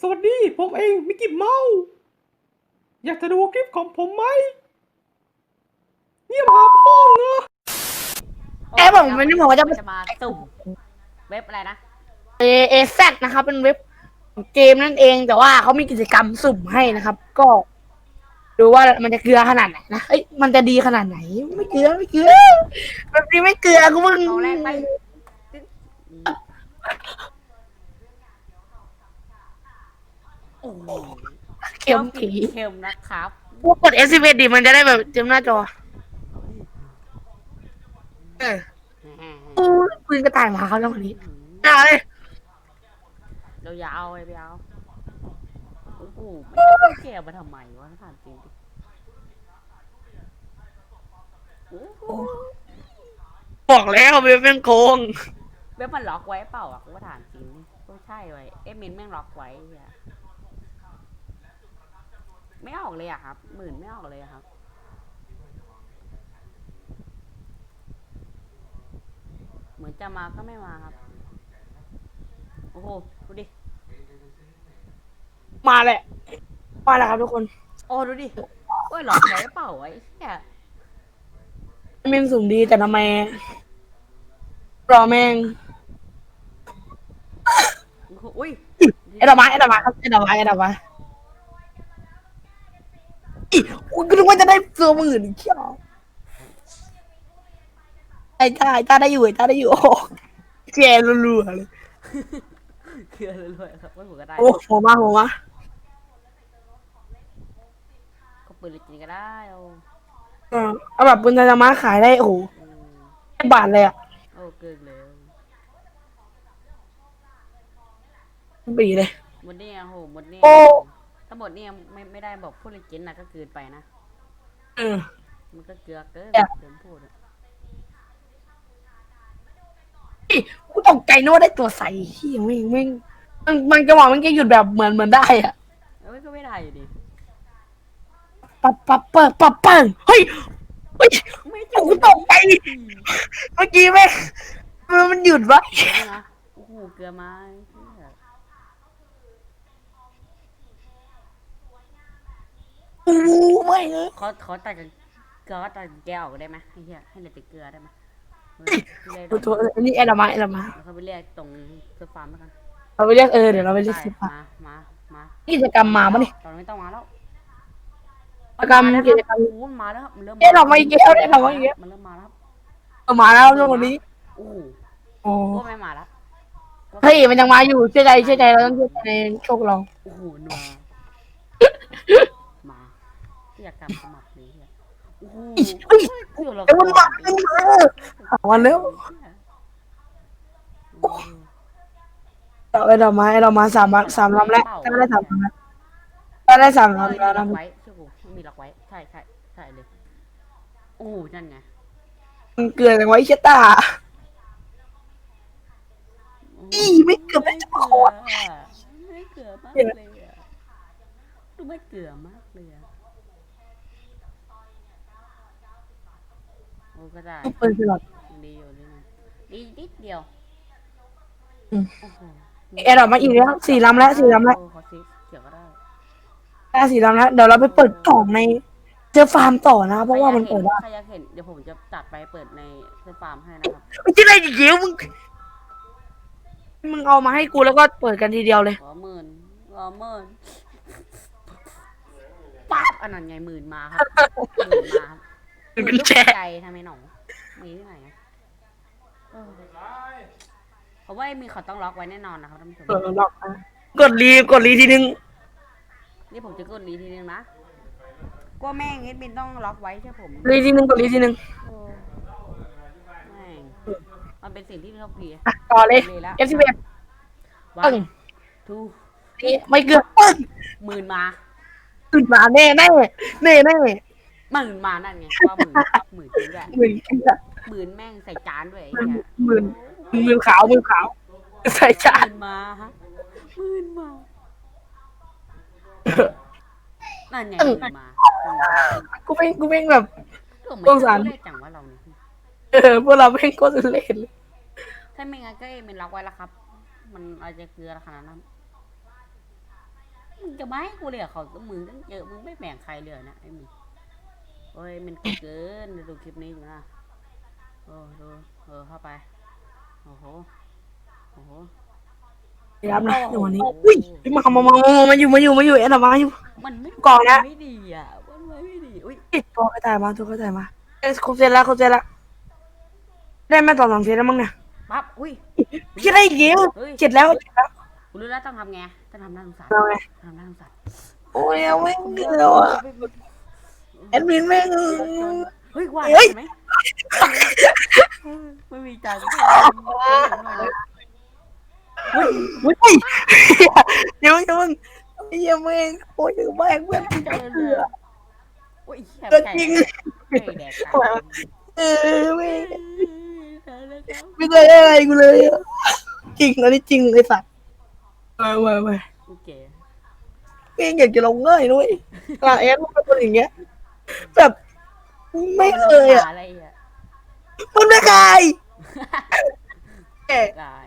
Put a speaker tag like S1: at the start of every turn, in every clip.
S1: สวัสดี ผมเองมิกกี้เมาส์อยากจะดูคลิปของผมไหม เนี่ยมาพ่องเหรอ
S2: เอ๊ะผมไม่ได้บอกว่าจะ
S3: จะมาสุ่มเว็บอะไรนะ
S2: เอเอแซนะครับ เป็นเว็บเกมนั่นเองแต่ว่าเขามีกิจกรรมสุ่มให้นะครับ ก็ ดูว่ามันจะเกลือขนาดไหนนะเอ้ยมันจะดีขนาดไหน ไม่เกลือไม่เกลือแบบนี้ไม่เกลือกูมึง
S3: เอาแรกไปโอ้โห
S2: เข็มผี
S3: เข็มนะครับ
S2: พวกกด S 1ดิมันจะได้แบบเต็มหน้าจอเอออู้ปืนกระต่ายหมาเขาแล้วคนนี้เอาเลย
S3: เราอย่าเอาไปเอาโอ้โหไม่แกมาทำไมวะถามจริงดิโอ้โห
S2: บอกแล้วเว็บเป็นโกง
S3: เว็บมันล็อกไว้เปล่าอะกูว่าถามจริงดิก็ใช่ไว้เอ็มเมนแม่งล็อกไว้เนี่ย ไม่ออกเลยอะครับ หมื่นไม่ออกเลยอะครับ เหมือนจะมาก็ไม่มาครับ โอ้โห ดูดิ
S2: มาแหละ มาแล้วครับทุกคน
S3: โอ้ดูดิ โอ้ยหลอกไว้เปล่าไอ้เหี้ย
S2: แม่งสุ่มดีแต่ทำไมรอแม่ง
S3: โอ้โหอุ้ย
S2: ไอ้ดอกไม้ไอ้ดอกไม้ครับไอ้ดอกไม้ไอ้ดอกไม้ กูนึกว่าจะได้เสื้อหมื่นเชี่ยวไอ้ตาไอ้ตาได้อยู่ไอ้ตาได้อยู่โอ้โหแกรัวๆเลย
S3: เคือรวยๆครับว่าหัวก็ได้
S2: โอ้โหมาโหมา
S3: ก็ปืนเลยจริงก็ได้โอ้
S2: เออเอาแบบปุณธรรมะขายได้โอ้โห
S3: อืม
S2: ได้บาทเลยอะ
S3: โอ้เกินเลย
S2: ปีเลย
S3: หมดเนี่ยโหหมดเนี่ย
S2: โอ้
S3: ถ้าหมดเนี่ยไม่ไม่ได้บอกพูดเลยเจนนะก็เกินไปนะ
S2: เออ
S3: มันก็เกลือเกิน
S2: เนี่ย
S3: เกินพูดอะ
S2: อีกูตกใจนึกว่าได้ตัวใสเฮียแม่งแม่งมันมันจังหวะมันก็หยุดแบบเหมือนเหมือนได้อะ
S3: เอ้ยก็ไม่ได้อยู่ดี
S2: ปับปับเปิดปับเปิดเฮ้ยเฮ้ย
S3: ไม่
S2: โอ้โหตกใจเมื่อกี้แม่งมันมันหยุดวะ
S3: เกลือนะโอ้โหเกลือมาเหี้ย
S2: โอ้โหไม่เลย
S3: เขาเขาตัดกันเกลือตัดกันแก้วออกได้ไหมไอ้เหี้ยให้เหลือแต่เกลือได้ไหมเออเรียก
S2: ตัวตัวอันนี้แอดามาแอดามา
S3: แล้วเขาไปเรียกตรงเสื้อฟาร์มแล้วกัน
S2: เราไปเรียกเออเดี๋ยวเราไปเรียก
S3: ใช่
S2: สิบา
S3: มามามา
S2: กิจกรรมมาปะนี่
S3: ตอนนี้ไม่ต้องมาแล้ว
S2: กิจกรรม
S3: นแล้ว
S2: กิจกรรม
S3: โอ้โหมันมาแล้วครับมันเริ่ม
S2: เอ๊ะเราไม่เกี่ยวเอ๊ะเราไม่เกี่ยว
S3: มันเริ่มมาแล้วครับ
S2: เอามาแล้วเรื่องวันนี้
S3: โอ้โห
S2: โอ้
S3: ก็ไม่มาแล้ว
S2: เฮ้ยมันยังมาอยู่เชื่อใจเชื่อใจเราต้องเชื่อใจในโชคเรา
S3: โอ้โหนัวมา บขมับสมัครนี้อะโอ้โห
S2: เฮ้ย
S3: เกือบเรา
S2: เดี๋ยวมันมามันมาเอามาเร็ว
S3: โอ้โห
S2: เอาไอ้ดอกไม้ไอ้ดอกไม้สามสามลำแล้วก็ได้สามลำแล้วก็ได้สามลำแล้ว
S3: ล็อกไว้เชื่อกูมันมีล็อกไว้ ใช่ใช่ใช่เลย โอ้นั่นไง
S2: มันเกลือกันไว้เชดตา อีไม่เกือบไม่จะขอด
S3: ไม่เกลือมากเลยอะดูไม่เกลือมากเลยอะ โอ้ก็ได้
S2: เปิดตลอด
S3: ดีอยู่ดีนะดีนิดเดียว
S2: อืม
S3: โอ้โห
S2: เอ็ดออกมาอีกแล้วสี่ลำแล้วสี่ลำแล้ว
S3: เออขอซีเกี่ยวก็ได้
S2: ได้สี่ลำแล้วเดี๋ยวเราไปเปิดกล่องในเจอฟาร์มต่อนะเพราะว่ามันเปิดได้
S3: ใครอยากเห็นเดี๋ยวผมจะจัดไปเปิดในเสื้อฟาร์มให้นะครับ
S2: ไม่ใช่อะไรเดี๋ยวมึงมึงเอามาให้กูแล้วก็เปิดกันทีเดียวเลย
S3: ขอหมื่นขอหมื่นปั๊บอันนั้นไงหมื่นมาครับหมื่นมาครับ
S2: เป็น
S3: หมื่
S2: แชร์
S3: ใจทำไมหนอมีที่ไหนอะเออผมว่ามีเขาต้องล็อกไว้แน่นอนนะครับท่านผู้ชม
S2: เออล็อกนะกดรีกดรีทีนึง
S3: นี่ผมจะกดรีทีนึงนะกลัว่าแม่งเอ็ดบินต้องล็อกไว้ใช่ผม
S2: รีทีนึงกดรีทีนึง
S3: โอ้แม่งมันเป็นสิ่งที่เขาเพีย
S2: อะต่อเลย
S3: เลยแล้ว
S2: เอฟซีเอฟ
S3: วั
S2: ปึ้
S3: น
S2: ง
S3: ทู
S2: นี่ไม่เกือบปึ้ง
S3: หมื่นมา
S2: ขึ้นมาแน่แน่แน่แน่
S3: หมื่นมานั่นไงว่าหมื่นหมื่นจริงด้วย
S2: หมื่น
S3: หมื่นแม่งใส่จานด้วยไอ้
S2: หมื่น
S3: เหี้ย
S2: หมื่นหมื่นขาวหมื่นขาว ใส่จา
S3: ห
S2: น
S3: มื่นมาฮะหมื่นมานั่นไงหมื่นมา
S2: กูเป็นกูเป็นแบบ
S3: ก็ไม่
S2: สงสาร
S3: ได้จังว่าเราเนี่ย
S2: เออพวกเราเป็นโคตรเล่นเลย
S3: ถ้าไม่งั้นก็เอ็มเป็นล็อกไว้แล้วครับ มันอาจจะเกลือขนาดนั้นมึงจะมาให้กูเลยเหรอเขาก็มึงตั้งเยอะมึงไม่แบ่งใครเลยเหรอนะไอ้มึงโอ้ยมันเกินเดี๋ยวดูคลิปนี้อยู่นะโอ้ดูเออเข้าไปโอ้โหโอ้โห
S2: ครับนะเดี๋ยววันนี้อุ้ยมามามามามาอยู่มาอยู่มาอยู่เอ็นมาอยู่
S3: มันไม่
S2: ก่อนนะ
S3: ไม่ดีอะมันไม่ดีอุ้ย
S2: ตัวกระต่ายมาตัวกระต่ายมาเอ้ยครบเสร็จแล้วครบเสร็จแล้วได้มาต่อสองเซตแล้วมั้งเนี่ย
S3: ปั๊บอุ้ย
S2: คิดได้อีกเดียว
S3: เฮ้ย
S2: เจ็ดแล้วเจ็ดแล้ว
S3: กูรู้แล้วต้องทำไงต้องทำหน้าสงสาร
S2: เราไง
S3: ทำหน้าสงสาร
S2: โอ้ยเอาไม่เดียวอะ แอดมินแม่ง
S3: เฮ้ยว่า
S2: เฮ้ย
S3: เห็นไหมไม่มีตังค์
S2: อุ้ยเดี๋ยวเดี๋ยวมึงไอ้เหี้ยแม่งโอ้ยแม่งเพื่อน
S3: เจอเลยโอ้ยแค่
S2: เกินจริง
S3: ไม่แดก
S2: เออแม่ง
S3: ตายแล้วครับ
S2: ไม่เคยได้อะไรกูเลยอะจริงอันนี้จริงไอ้สัตว์ไปไปไป
S3: โอเค
S2: แม่งอยากจะลงง่ายด้วยกาแอดมันเป็นคนอย่างเงี้ย แบบไม่เคยอะ
S3: อะไรอะ
S2: มันไม่เคยแก่
S3: ตาย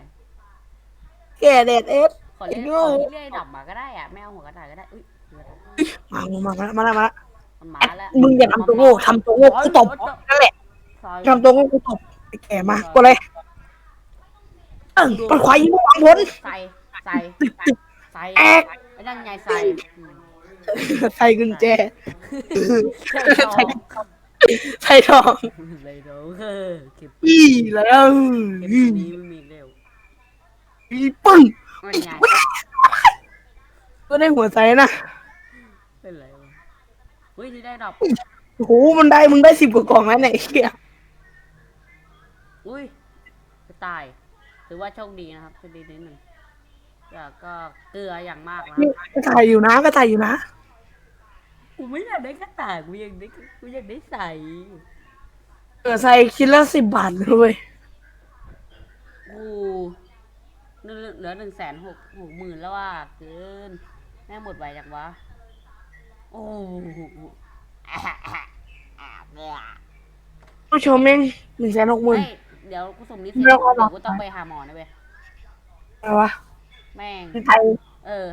S2: แก่แดดเอส
S3: ขอเรียก
S2: ไอ้โง่
S3: ขอเรียกดับมาก็ได้อะไม่เอาหัวกระต่ายก็ได้อุ้ยหัวกระต่าย
S2: มามามาแล้วมาแล้วมาแล้ว
S3: มันมาแล้ว
S2: มึงอย่าทำตัวโง่ทำตัวโง่กูตบนั่นแหละ
S3: ซอย
S2: ทำตัวโง่กูตบไอ้แก่มากดเลยเออปล่อยควายยิงวางผล
S3: ใส่ใส่ใส่
S2: แอก
S3: ไอ้นั่นไงใส่ อืม
S2: ใส่กุญแจ
S3: ใส่ทอง
S2: ใส่ทอง
S3: เลยเด้อเออเก็บ
S2: อีแล้ว
S3: เก็บ
S2: อี
S3: นี้ไม่มีเร็ว
S2: อีปึ้ง
S3: ไม่ไง
S2: ก็ได้หัวใจนะ
S3: เป็นไรวะเฮ้ยนี่ได้ดอก
S2: โอ้โหมันได้มึงได้สิบกว่ากล่องแล้วเนี่ยไอ้เหี้ย
S3: อุ้ยกระต่ายถือว่าโชคดีนะครับโชคดีนิดหนึ่ง แต่ก็เกลืออย่างมากนะ
S2: นี่ก็ถ่ายอยู่นะก็ถ่ายอยู่นะ
S3: กูไม่อยากได้กระต่ายกูอยากได้กูอยากได้ใส่
S2: เออใส่คิดละสิบบาทเลย
S3: กูเหลือเหลือหนึ่งแสนหกหกหมื่นแล้วว่าเกินแม่งหมดไวจังวะ โอ้โหอะอะอะเนี่ย
S2: ผู้ชมเองหนึ่งแสนหกหมื่น
S3: เฮ้ยเดี๋ยวกูส่งนี้เสร็จ
S2: เรื่อง
S3: เดี๋
S2: อะไร
S3: ยวกูต้องไปหาหมอนะเว้ย
S2: อะไรวะ
S3: แม่ง
S2: ไทย
S3: เออ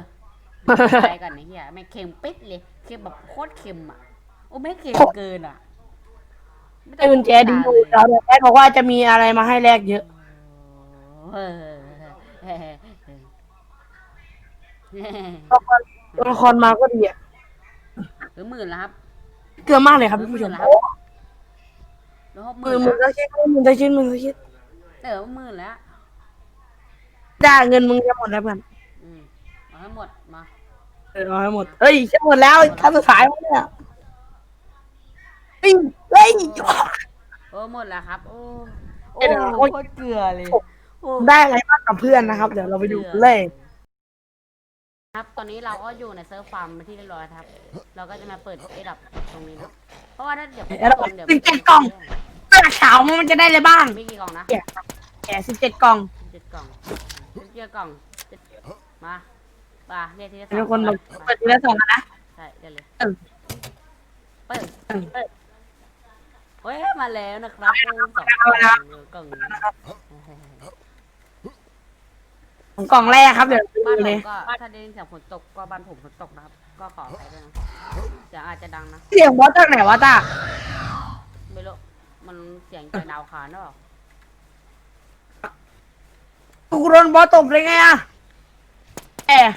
S3: ไปก่อนนะเฮียแม่งเค็มปิ๊ดเลยเค็มแบบโคตรเค็มอะโอ้ไม่เค็มเกินอะม่ต้
S2: ไอ้
S3: อง
S2: กุญแจดีอยู่แล้วแต่แอดบอกว่าจะมีอะไรมาให้แลกเยอะ
S3: เออเออเออ
S2: ตัวละครมาก็ดีอะ
S3: หรือหมื่นแล้วครับ
S2: เกลือมากเลยครับผู้ชม
S3: หมื่นแล้ว
S2: โอ้
S3: แล้วห
S2: ห
S3: มื่
S2: มื่
S3: น
S2: นห
S3: แล้
S2: มื่
S3: วน
S2: ละชิ้นหมื่นละชิ้นหมื่นละชิ้น
S3: เออหมื่นแล้ว
S2: ได้เงินมึงจะหมดแล้วเพื่อน
S3: อืมเอาให้หมดมา
S2: เออเอาให้หมดเฮ้ยจะหมดแล้วขั้นสุดท้ายแล้วเนี่ยเฮ้ยเฮ้ย
S3: โอ้หมดแล้วครับ โอ้
S2: เดี๋ยวโอ้ย
S3: โคตรเกลือเลยโอ้
S2: ได้อะไรบ้างกับเพื่อนนะครับ เดี๋ยวเราไปดูกันเลย
S3: ครับ ตอนนี้เราก็อยู่ในเซิร์ฟฟาร์มเป็นที่เรียบร้อยครับ เราก็จะมาเปิดไอ้ดับตรงนี้นะเพราะว่าถ้าเดี๋ยว
S2: ไอ้ดับ
S3: คนเดี๋ยว
S2: สิบเจ็ดกล่อง เสื้อขาวมันจะได้อะไรบ้าง
S3: มีกี่กล่องนะ
S2: แกสิบเจ็ดกล่อง
S3: เจ็ดกล่อง เจ็ดกล่องเจ็ดมาป่าเรียกทีละส
S2: มี
S3: อง
S2: คนบอก
S3: มา
S2: เปิดทีละสองนะ
S3: ใช่เดี๋ยวเลย
S2: เออ
S3: เปิด
S2: เออ
S3: เปิดเฮ้ยมาแล้วนะครับโอ้สองก
S2: เอา
S3: ล่อง
S2: ละ
S3: กล่อง
S2: ของกล่องแรกครับเดี๋ยวดู
S3: บ้านผ
S2: เลย
S3: มก็ถ้าได้ยินเสียงฝนตกก็บ้านผมฝนตกนะครับ ก็ขออภัยด้วยนะเสียงอาจจะดังนะ
S2: เสียงบอสจากไหนวะตา
S3: ไม่รู้มันเสียงจากดาวคานหรือเปล่า
S2: กูโดนบอสตบเลยไงอะแอบ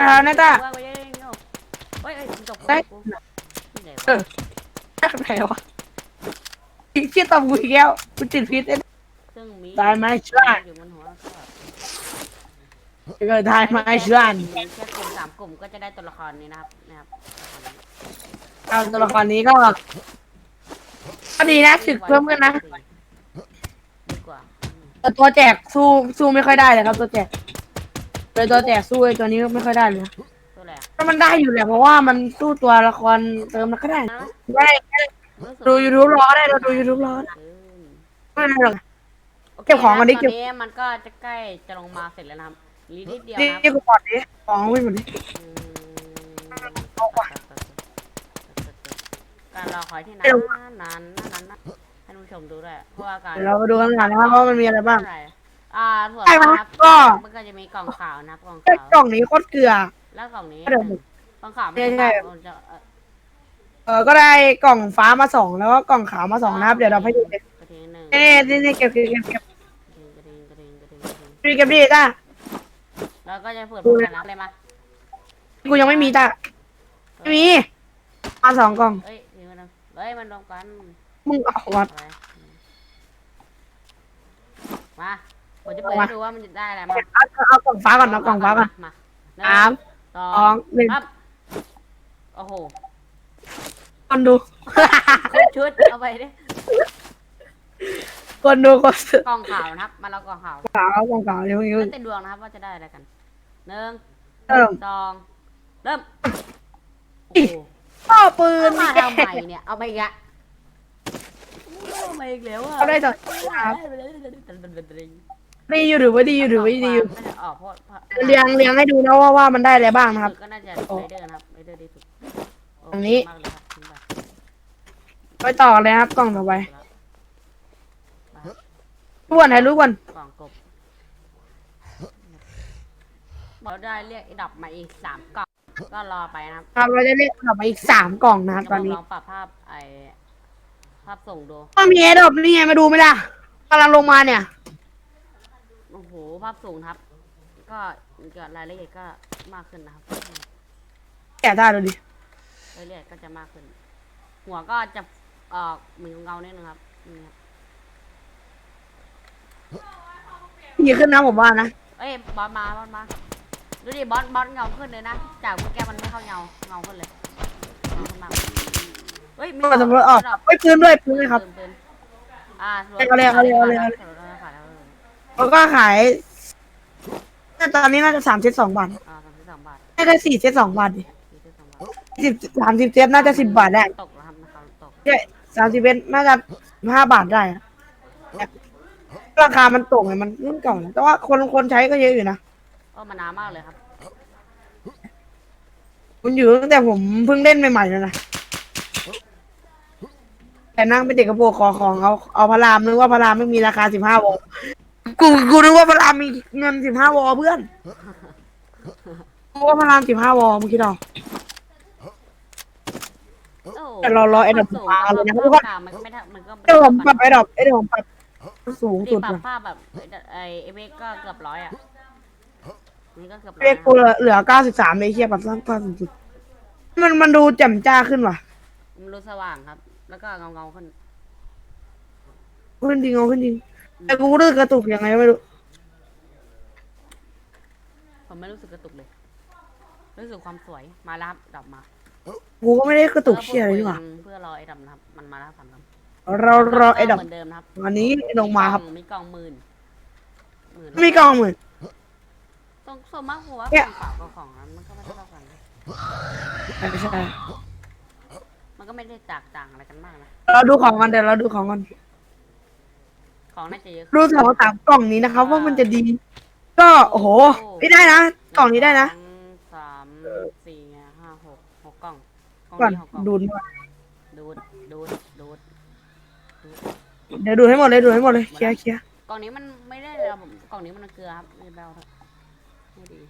S2: อ่านะจ๊ะ
S3: เฮ้ยเฮ้ยเฮ้ยเฮ้ยฝนตก
S2: ได้
S3: กูที่ไหน
S2: เอ
S3: วะ
S2: อจากไหนวะอีกที่ตบกูอีกแล้วกูติดพิษเอ้ย
S3: ซึ่งมี
S2: ได้ไหมช่วย
S3: อยู่บนหัวก็
S2: เกิดได้ไหมเชื่อน
S3: มีแค่กลุ่มสามกลุ่มก็จะได้ตัวละครนี้นะครับนะครับ
S2: เอาตัวละครนี้ก็ก็ดีนะถึกเพิ่มขึ้นนะ
S3: ดีกว่า
S2: แต่ตัวแจกสู้สู้ไม่ค่อยได้เลยครับ ตัวแจกเลยตัวแจกสู้ไอ้ตัวนี้ไม่ค่อยได้เลย
S3: ตัวอะไรอะ
S2: แต่มันได้อยู่แหละเพราะว่ามันสู้ตัวละครเติมมันก็ได้
S3: นะ
S2: ได้ดูยูทูบรอได้เราดูยูทูบรอได้ไม่เป็นไรหรอก
S3: โอค
S2: เก็บของก่อนดิ
S3: ต
S2: เก็บ
S3: นี้มันก็จะใกล้จะลงมาเสร็จแล้วนะครับอีกนิดเดียว
S2: นี่
S3: นะครับ
S2: นี่กูปลอดดิของวิ่งหมดดิ
S3: อืม
S2: เอาว่ะ
S3: การรอคอยที่นาน
S2: เร็ว
S3: นานนานนานให้ท่านผู้ ชมดูด้วยเพราะว่าการ
S2: เดี๋ยวเราไปดูกันหน่อยนะครับว่ามันมีอะไรบ้าง
S3: เท่าไหร่อ่าส่วน
S2: ใช่ไหม
S3: นะครับ
S2: ก็
S3: มันก็จะมีกล่องขาวนะครับกล่อง
S2: ไอ้
S3: ขาว
S2: กล่องนี้โคตรเกลือ
S3: แล้วกล่องนี้
S2: เดี๋ยว
S3: หนึ่งกล่องขาวไม่
S2: ใช่
S3: ได้
S2: ใช่
S3: มันจะเอ่อ
S2: เออก็ได้กล่องฟ้ามาสองแล้วก็กล่องขาวมาสองนะครับเดี๋ยวเราให้ดูเลย
S3: กระทิงหนึ่ง
S2: นี่นี่นี่เก็บเก็บเก็บเก็บ
S3: กระทิงกระทิงกระทิงกระทิงกระทิง
S2: เก็บดีจ้า
S3: แล้วก็จะเปิดพร้อมกันนะเลยมา
S2: กูยังไม่มีจ้าไม่มีมาสองกล่อง
S3: เอ้ยนี่มันเอ้ยมันรวมกัน
S2: มึงเอาวัด
S3: อะไร มาผมจะเปิดให้ดูว่ามันจะได้อะไรมา
S2: เอาเอาเอากล่องฟ้าก่อนเอากล่องฟ้าก่อน
S3: มา
S2: สาม
S3: สอ
S2: สอง
S3: ง
S2: หนึ่ง
S3: ครับโอ้โห
S2: คนดู
S3: ครบชุดเอาไปดิ
S2: คนดูคนซื้อก
S3: ล่องขาวนะครับ มาแล้วกล่องขาว
S2: ขาวกล่องขาวเดี๋ยวมึง
S3: ก็เต็มดวงนะครับว่าจะได้อะไรกันหนึ่ง
S2: เริ่ม
S3: สองเริ่มโอ้โห
S2: พ่อปืน
S3: เอามาทำไมเนี่ยเอาไปอีกอะ เอาไปอีกแล้วอะ
S2: เอาได้ต่อครับดีอยู่หรือว่าดีอยู่หรือว่าดีอยู่
S3: น่าจะออกเพราะเพราะ
S2: เรียงเรียงให้ดูนะว่าว่ามันได้อะไรบ้างนะครับ
S3: ก็น่าจะไรเดอร์นะครับไรเดอร์ดีสุดโอั
S2: นนี้
S3: มากเลยครับทิ้งไป
S2: ไปต่อเลยครับกล่องต่อไปทุกคนถ่ายรูปก่อน
S3: กล่องกบเราได้เรียกไอ้ดับมาอีกสามกล่องก็รอไปนะครับ
S2: ครับเราจะเรียกกลับมาอีกสามกล่องนะครับตอน
S3: จะ
S2: นี้
S3: ลองปรับภาพไอ้ ภาพส่งดู
S2: ก็มีแอดดอปนี่ไงมาดูไหมล่ะกำลังลงมาเนี่ย
S3: โอ้โหภาพสูงครับ ก็เกิดรายละเอียดก็มากขึ้นนะครับ
S2: แกะท่าดูดิ
S3: รายละเอียดก็จะมากขึ้น หัวก็จะออกมีเงาๆนิดนึงครับนี่ครับ
S2: ดีขึ้นนะผมว่านะ
S3: เอ้ยบอสมาบอสมาดูดิบอสบอสเงาขึ้นเลยนะจากเมื่อกี้มันไม่เข้าเงาเงาขึ้นเลยเงาขึ้นมาก เฮ้ยมี
S2: ก็สำรวจออกไอ้ยปืนด้วยปืนด้วยครับ
S3: ปืนปืนอ่า
S2: เอาเลยเอาเลยเอาเลยเอาเลย
S3: ขายแล้ว
S2: แล้วก็ขายแต่ตอนนี้น่าจะสามเซตสองบาท
S3: อ่าสามสิบสองบาท
S2: น่าจะสี่เซตสองบาทดิ
S3: สี่สิบสองบาท
S2: สิบสามสิบเซตน่าจะสิบบาทได้
S3: ตกแล้วครับนะครับตก
S2: ใช่สามสิบเซตน่าจะห้าบาทได้อะราคามันตกไงมันรุ่นเก่านะแต่ว่าคนคนใช้ก็เยอะอยู่นะ
S3: ก็มานานมากเลยครับ
S2: มันอยู่ตั้งแต่ผมเพิ่งเล่นใหม่ๆแล้วนะ แต่นั่งเป็นเด็กกระโปรงคอของเอาเอาพระรามนึกว่าพระรามไม่มีราคาสิบห้าวอลกูกูนึกว่าพระรามมีเงินสิบห้าวอลเพื่อนกูว่าพระรามสิบห้าวอลมึงคิดเอา
S3: โอ้
S2: แต่เรารอไอ้ดอก
S3: สูง
S2: ฟ้าเลยนะ
S3: ภาพ
S2: ทุกคน
S3: มันก็ไม่ทัมันก็ไม่
S2: เดี๋ยวผมปรับไอ้ดอกไอ้เดี๋ยวผมปรับสูง
S3: ดี
S2: สุด
S3: ปรับ
S2: นะ
S3: ภาพแบบไอเอเวกก็เกือบร้อยอะนี่ก็เกือบร้อย
S2: เรียกกูเหลือเหลือเก้าสิบสามเลยเทียบปรับสั้นสั้นสุดมันมันดูแจ่มจ้าขึ้นว่ะ
S3: มันรู้สว่างครับ แล้วก็เงาเงาๆขึ้น
S2: ขึ้นจริงเอาขึ้นจริงแต่กูรู้สึกกระตุกยังไงไม่รู้
S3: ผมไม่รู้สึกกระตุกเลย รู้สึกความสวย มาแล้วครับดับมา
S2: กูก็ไม่ได้กระตุกเชี่ยอะไรนี่หว่า
S3: เพื่อรอไอ้ดับนะครับ มันมาแล้วครับสามคำ
S2: เรารอไอ้ดอก
S3: เหมือนเดิมนะครับ
S2: วันนี้ลงมาครับ
S3: มีกล่องหมื่นหมื่น
S2: มีกล่องหมื่น
S3: ตรงส่วนมากผมว่า
S2: เนี่
S3: ขอยงเปล่ากับของนั้นมันก็ไม่ได้เท่ากันนะ
S2: ใช่ใช่
S3: มันก็ไม่ได้จากต่างอะไรกันมากนะ
S2: เราดูของกันเดี๋ยวเราดูของกัน
S3: ของน่าจะเยอะ
S2: ดูสองสามกล่องนี้นะครับ ว่ามันจะดี ก็โอ้โหไม่ได้นะกล่องนี้ได้นะ
S3: สองสามสี่ห้าหกหกกล่องกล่อง
S2: ก่อน
S3: นี้หกกล่อง
S2: ดูก่อน
S3: ดูดดูดดูดดูด
S2: เดี๋ยวดูให้หมดเลยดูให้หมดเลยเคลียร์เคลียร์
S3: กล่องนี้มันไม่ได้เลยครับผมกล่องนี้มันเกลือครับไม่เบลครับไม่ดี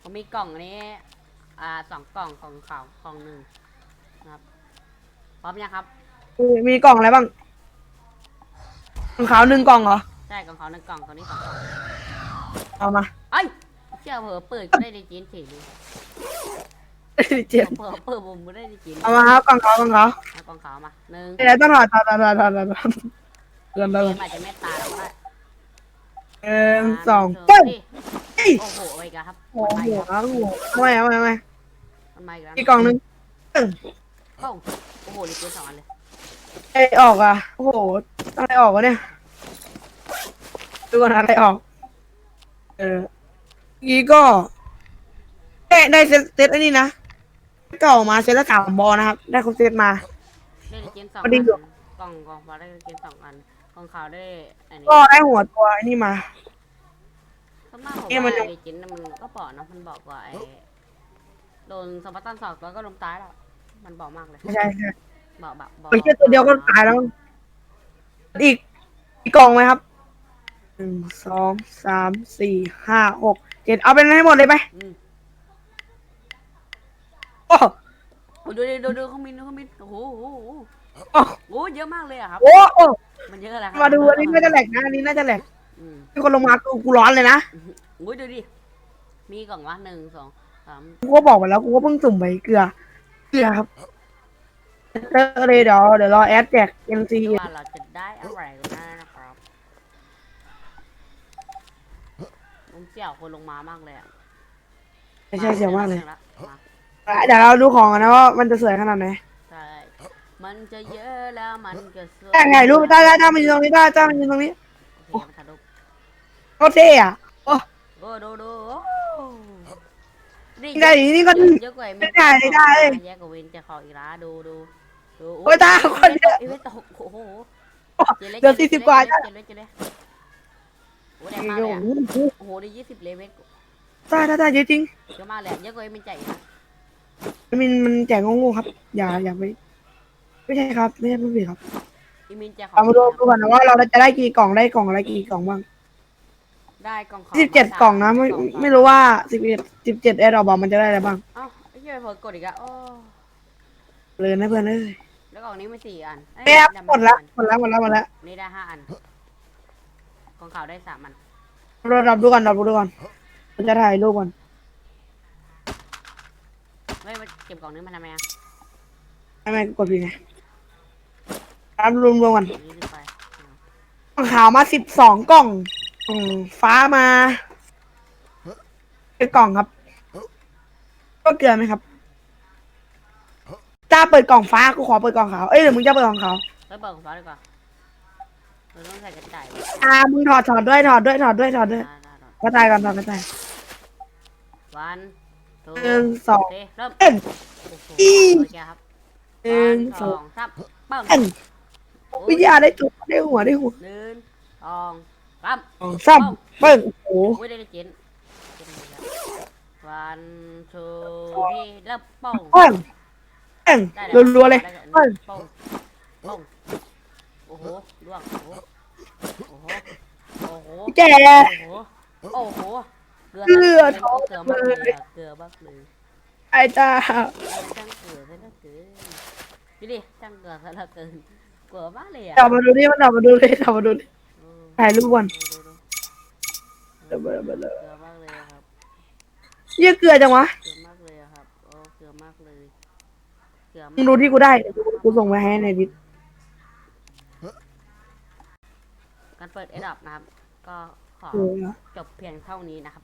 S3: ผมมีกล่องอันนี้ อ่าสองกล่องกล่องขาวกล่องหนึ่ง นะครับพร้อมยังครับ
S2: มีกล่องอะไรบ้างกล่องขาวหนึ่งกล่องเหรอ
S3: ใช่กล่องขาวหนึ่งกล่องกล่องนี้สองกล่อง
S2: เอามา
S3: เอ้ยเชื่อเผลอเปิดก็ได้ในจีนสี่ดู
S2: เจ็บ
S3: เผลอเปิดผมไม่ได้ในจีน
S2: เอามาครับกล่องขาวกล่องขาว
S3: เอากล่องขาวมาหนึ่ง
S2: เดี๋ยวต้องถอดถอดถอดถอดถอดถอดถอดเดิน
S3: เก
S2: เดิน
S3: มอาจจะเมตตาเราก็ได้
S2: หนึ่งสอง
S3: ปึ้
S2: ปึ้
S3: ง
S2: งเฮ้ย
S3: โอ้โหเอาอีกแล้วครับ
S2: โอ้
S3: มัน
S2: โห
S3: มาอีกแล้ว
S2: โอ้โหทำไมเอาไมเอาไม
S3: มันมาอีกแล้ว
S2: อีกกล่องหนึง ปึ้ง
S3: โอ้โหโอ้โหนี่ปืนสองอันเลย
S2: ไอออกอะ โอ้โห อะไรออกวะเนี่ย ดูก่อนอะไรออก เออนี้ก็ ได้ได้เซตเซตไอ้นี่นะ เก่ามาเซตละสามบอลนะครับ ได้ครบเซตมา
S3: ได้ในจีนสอง
S2: พ
S3: อั
S2: อนดีอยู่
S3: กล่องกล่องฟ้าได้ในจีนสองอันกล่องขาวได้อันนี้
S2: ก็ได้หัวตัวไอ้นี่มา
S3: ส่วนมากผม
S2: เนี่ยมัน
S3: ว่าในจีนน่ะมันก็บอกนะมันบอกว่าไอ้โดนสมบัติตันสอกแล้วก็ลงตายแล้ว มันบอกมากเลย
S2: ไม่ใช่ใช่
S3: บอกแบบบอก
S2: ไปแค่ตัวเดียวก็ตายแล้วมั้งอีก อีกกล่องไหมครับหนึ่งสองสามสี่ห้าหกเจ็ดเอาเป็นให้หมดเลยไป
S3: อืม
S2: อ้
S3: โอ้ดูดิดูดูเครื่องบินดูเครื่องบินโอ้โหโอ้โห
S2: โอ้
S3: โอ้โหเยอะมากเลยอะครับ
S2: โอ้โอ้
S3: มันเยอะอะไรครับ
S2: มาดูอันนี้น่าจะแหลกนะอันนี้น่าจะแหลก
S3: อืม
S2: มีคนลงมากูกูร้อนเลยนะ
S3: โอ้ยดูดิมีกล่องวะหนึ่งสองสาม
S2: กูก็บอกไปแล้วกูก็เพิ่งสุ่มไปเกลือ เกลือครับเออเลยเดี๋ยวเดี๋ยวรอแอดแจก MC
S3: ว่าเราจะได้อะไรกันแน่นะครับลุงเสี่ยวคนลงมามากเลยอะ
S2: ไม่ใช่เสียวมากเลย
S3: ละมา
S2: เดี๋ยวเราดูของกันนะว่ามันจะสวยขนาดไหน
S3: ใช่มันจะเยอะแล้วมันจะสวย
S2: แต่ไงรู้ได้ได้ได้มันยืนตรงนี้ได้ได้มันยืนตรงนี้
S3: โอเคมาถ่ายรูป
S2: โคตรเท่อะโอ้
S3: โอ้ดูดูโอ้
S2: ได้นี่ก็ดี
S3: เยอะกว่า
S2: ไม่ได้ไม่ได้
S3: แยกกับเวนจะขออีกละดูดูดู
S2: โอ้ยตาคนเยอะ
S3: เว้ยตกโอ้โห
S2: เดี๋ยว40กว่า
S3: เจ็ดเลยเจ็ดเลยโอ้แรงมากเลยอะ
S2: โอ้โห
S3: โอ้โหได้ยี่สิบเลเวล
S2: ได้ได้ได้เยอะจริง
S3: เยอะมากเลยอะเยอะกว่าเวนใจอีกนะ
S2: มันมันแจกงงๆครับ อย่าอย่าไปไม่ใช่ครับไม่ใช่ผู้ผิดครับ
S3: อีมินจะขอ
S2: เอามาดูดูก่อนนะว่าเราจะได้กี่กล่องได้กล่องอะไรกี่กล่องบ้าง
S3: ได้กล่องข
S2: สิบเจ็ดกล่องนะไม่ไม่รู้ว่าสิบเอ็ดสิบเจ็ดแอดออกบอกมันจะได้อะไรบ้าง
S3: เอ้าไอ้เหี้ยเพิ่งกดอีกอะโอ้
S2: เลยนะเพื่อนเอ้ย
S3: แล้วกล่องนี้มีสี่อันเอ้ย
S2: แม่ครับ
S3: ดำ
S2: หมดแล้ว
S3: อัน
S2: หมดแล้วหมดแล้วหมดแล้ว
S3: นี่ได้ห้าอันกล่องขาวได้สามอัน
S2: เราดับดูก่อนดับดูก่อนเราจะถ่ายรูปก่อน
S3: เฮ้ยมาเก็บกล่องนี้มาทำไมอะ
S2: ไม่ไม่กดผิดไงรับรวมรวมๆกัน
S3: กล่องนี้ลืมไป
S2: กล่องขาวมาสิบสองกล่อง กล่องฟ้ามาเป็นกล่องครับก็เกลือไหมครับจ้าเปิดกล่องฟ้ากูขอเปิดกล่องขาวเอ้ยเดี๋ยวมึงจะเปิดกล่องขาว
S3: เฮ้ยเปิดของฟ้าดีกว่าเราต้องใส่กระต่าย
S2: อ่ามึงถอดถอดด้วยถอดด้วยถอดด้วยถอดด้วย
S3: ได้ได้ได้
S2: กระต่ายก่อนถอดกระต่าย
S3: วันทู
S2: หนึ่งสอง
S3: เเริ่ม
S2: เอ็น
S3: โอ้โห
S2: อี
S3: โอเคครับ
S2: หนึ่ง
S3: วัน
S2: ส
S3: ส
S2: อ
S3: องงสามปัง
S2: เอ็น
S3: โอ้ย
S2: วิทยาได้จุดได้หัวได้หัว
S3: หนึ่งสอง สาม
S2: สองซ้ำเปิ้งโอ้โห
S3: โอ้ยได้ได้เจนเจนเลยครับวันทูที่เริ่มป้อง
S2: เปิ้งเปิ้ง
S3: ได้แล้ว
S2: รัวๆเลย
S3: ได้แว
S2: เปิ้ง
S3: ป้องป้องโอ้โหล่วงโอ้โหโอ้โหโอ้โห
S2: แจ
S3: โอ้โหโอ้โหเกลือ
S2: เกลือ
S3: เกลือมากเลยอะเกลือมากเลย
S2: ไอ้จ้า
S3: ช่างเกลือซะเหลือเกินพี่ดิช่างเกลือซะเหลือเกินเกลือมากเลยอะ
S2: จับมาดูนี่มันจับมาดูเลยจับมาดูดิ
S3: อืม
S2: ถ่ายรูปก่อน
S3: ดูดู
S2: เดี๋ยวเดี๋ยวเดี๋ยว
S3: เกลือมากเลยอะครับ
S2: เยี่ยเกลือจังวะ
S3: เกลือมากเลยอะครับ โอ้ เกลือมากเลย เกลือ
S2: มึงดูที่กูได้เดี๋ยวกูกูส่งไปให้ในดิส
S3: การเปิดเอดับนะครับ ก็ขอ
S2: เออ
S3: จบเพียงเท่านี้นะครับ